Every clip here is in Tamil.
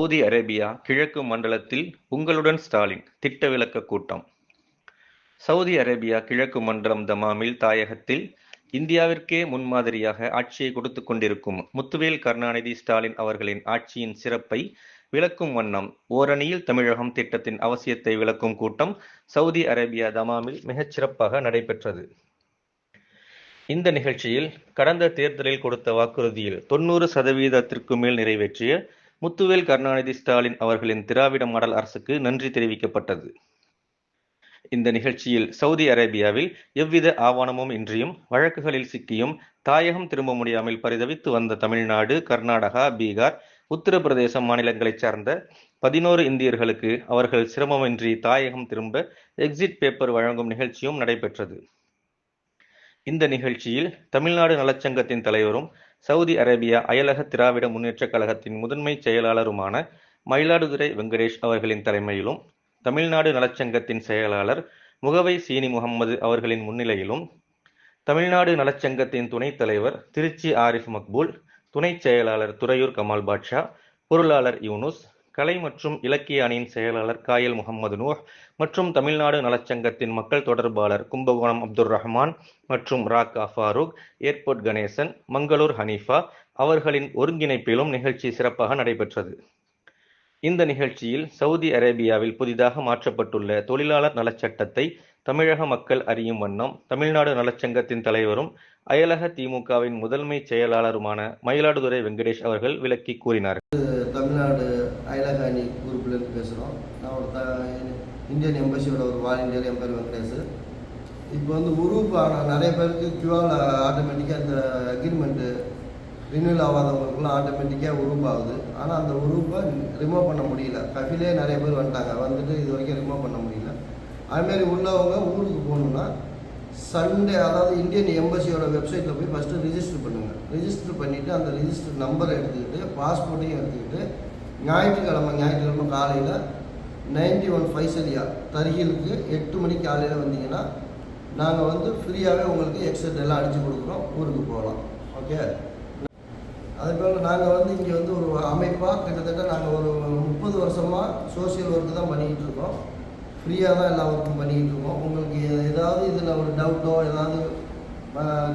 சவுதி அரேபியா கிழக்கு மண்டலத்தில் உங்களுடன் ஸ்டாலின் திட்ட விளக்க கூட்டம். சவுதி அரேபியா கிழக்கு மண்டலம் தமாமில் தாயகத்தில் இந்தியாவிற்கே முன்மாதிரியாக ஆட்சியை கொடுத்து கொண்டிருக்கும் முத்துவேல் கருணாநிதி ஸ்டாலின் அவர்களின் ஆட்சியின் சிறப்பை விளக்கும் வண்ணம் ஓரணியில் தமிழகம் திட்டத்தின் அவசியத்தை விளக்கும் கூட்டம் சவுதி அரேபியா தமாமில் மிகச் சிறப்பாக நடைபெற்றது. இந்த நிகழ்ச்சியில் கடந்த தேர்தலில் கொடுத்த வாக்குறுதியில் தொண்ணூறு சதவீதத்திற்கு மேல் நிறைவேற்றிய முத்துவேல் கருணாநிதி ஸ்டாலின் அவர்களின் திராவிட மாடல் அரசுக்கு நன்றி தெரிவிக்கப்பட்டது. இந்த நிகழ்ச்சியில் சவுதி அரேபியாவில் எவ்வித ஆவணமும் இன்றியும் வழக்குகளில் சிக்கியும் தாயகம் திரும்ப முடியாமல் பரிதவித்து வந்த தமிழ்நாடு கர்நாடகா பீகார் உத்தரப்பிரதேசம் மாநிலங்களைச் சார்ந்த பதினோரு இந்தியர்களுக்கு அவர்கள் சிரமமின்றி தாயகம் திரும்ப எக்ஸிட் பேப்பர் வழங்கும் நிகழ்ச்சியும் நடைபெற்றது. இந்த நிகழ்ச்சியில் தமிழ்நாடு நலச்சங்கத்தின் தலைவரும் சவுதி அரேபியா அயலக திராவிட முன்னேற்றக் கழகத்தின் முதன்மை செயலாளருமான மயிலாடுதுறை வெங்கடேஷ் அவர்களின் தலைமையிலும் தமிழ்நாடு நலச்சங்கத்தின் செயலாளர் முகவை சீனி முகம்மது அவர்களின் முன்னிலையிலும் தமிழ்நாடு நலச்சங்கத்தின் துணைத் தலைவர் திருச்சி ஆரிஃப் மக்பூல் துணைச் செயலாளர் துறையூர் கமால் பாட்ஷா பொருளாளர் யூனுஸ் கலை மற்றும் இலக்கிய அணியின் செயலாளர் காயல் முகமது நூஹ் மற்றும் தமிழ்நாடு நலச்சங்கத்தின் மக்கள் தொடர்பாளர் கும்பகோணம் அப்துல் ரஹ்மான் மற்றும் ராக்கா ஃபாரூக் ஏர்போர்ட் கணேசன் மங்களூர் ஹனீஃபா அவர்களின் ஒருங்கிணைப்பிலும் நிகழ்ச்சி சிறப்பாக நடைபெற்றது. இந்த நிகழ்ச்சியில் சவுதி அரேபியாவில் புதிதாக மாற்றப்பட்டுள்ள தொழிலாளர் நலச்சட்டத்தை தமிழக மக்கள் அறியும் வண்ணம் தமிழ்நாடு நலச்சங்கத்தின் தலைவரும் அயலக திமுகவின் முதன்மை செயலாளருமான மயிலாடுதுறை வெங்கடேஷ் அவர்கள் விளக்கி கூறினார். தமிழ்நாடு அயலக குரூப்லேருந்து பேசுகிறோம். நான் ஒரு த இந்தியன் எம்பசியோட ஒரு வாலண்டியர் என் பேர் வெங்கடேஷ் இப்போ வந்து உருவப்பு ஆனால் நிறைய பேருக்கு கியூஆல் ஆட்டோமேட்டிக்காக இந்த அக்ரிமெண்ட்டு ரினியூல் ஆகாதவங்களுக்குலாம் ஆட்டோமேட்டிக்காக உருவப் ஆகுது ஆனால் அந்த உருவப்பை ரிமூவ் பண்ண முடியல. கஃபிலே நிறைய பேர் வந்துட்டாங்க. வந்துட்டு இது வரைக்கும் ரிமூவ் பண்ண முடியல. அதுமாரி உள்ளவங்க ஊருக்கு போகணுன்னா சண்டே அதாவது இந்தியன் எம்பசியோட வெப்சைட்டில் போய் ஃபஸ்ட்டு ரிஜிஸ்டர் பண்ணுங்கள் ரிஜிஸ்டர் பண்ணிவிட்டு அந்த ரிஜிஸ்டர் நம்பரை எடுத்துக்கிட்டு பாஸ்போர்ட்டையும் எடுத்துக்கிட்டு ஞாயிற்றுக்கிழமை ஞாயிற்றுக்கிழமை காலையில் நைன்டி ஒன் ஃபைசலியா தருகிலுக்கு எட்டு மணிக்கு காலையில் வந்தீங்கன்னா நாங்கள் வந்து ஃப்ரீயாகவே உங்களுக்கு எக்ஸட் எல்லாம் அடித்து கொடுக்குறோம். ஊருக்கு போகலாம். ஓகே அதே போல் நாங்கள் வந்து இங்கே வந்து ஒரு அமைப்பாக கிட்டத்தட்ட நாங்கள் ஒரு முப்பது வருஷமாக சோஷியல் ஒர்க்கு தான் பண்ணிக்கிட்டு இருக்கோம். ஃப்ரீயாக தான் எல்லா ஒர்க்கும் பண்ணிக்கிட்டு இருக்கோம். உங்களுக்கு ஏதாவது இதில் ஒரு டவுட்டோ ஏதாவது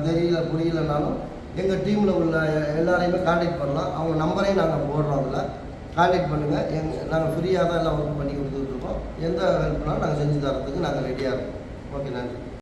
தெரியல புரியலனாலும் எங்கள் டீமில் உள்ள எல்லாரையுமே காண்டாக்ட் பண்ணலாம். அவங்க நம்பரையும் நாங்கள் போடுறோம் அதில் காண்டாக்ட் பண்ணுங்கள் எங் நாங்கள் ஃப்ரீயாக தான் எல்லா ஒர்க்கும் பண்ணி கொடுத்துட்ருக்கோம் எந்த ஹெல்ப்னாலும் நாங்கள் செஞ்சு தரத்துக்கு நாங்கள் ரெடியாக இருக்கோம். ஓகே நன்றி.